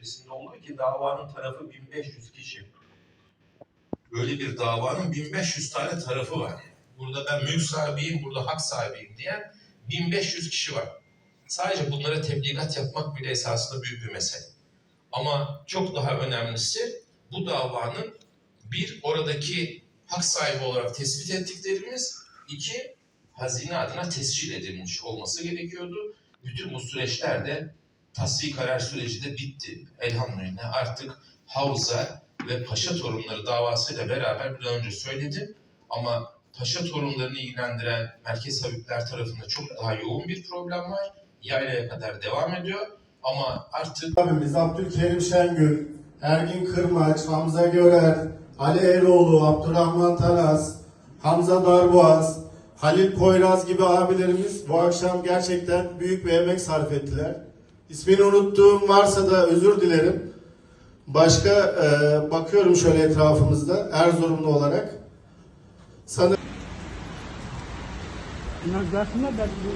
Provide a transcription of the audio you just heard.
içerisinde oluyor ki davanın tarafı 1500 kişi. Böyle bir davanın 1500 tane tarafı var. Burada ben mülk sahibiyim, burada hak sahibiyim diyen 1500 kişi var. Sadece bunlara tebligat yapmak bile esasında büyük bir mesele. Ama çok daha önemlisi bu davanın bir oradaki hak sahibi olarak tespit ettiklerimiz, iki hazine adına tescil edilmiş olması gerekiyordu. Bütün bu süreçler de tasfiye karar süreci de bitti. Elhamdülillah artık Havza ve Paşa torunları davasıyla beraber bir önce söyledim ama Paşa torunlarını ilgilendiren Merkez Habibler tarafında çok daha yoğun bir problem var. Yaylaya kadar devam ediyor ama artık abimiz Abdülkerim Şengül, Ergin Kırmaç, Hamza Görer, Ali Eroğlu, Abdurrahman Taras, Hamza Darboğaz, Halil Poyraz gibi abilerimiz bu akşam gerçekten büyük bir emek sarf ettiler. İsmini unuttuğum varsa da özür dilerim. Başka e, bakıyorum şöyle etrafımızda Erzurumlu olarak. Sanırım Bunlar gelsinler ben bu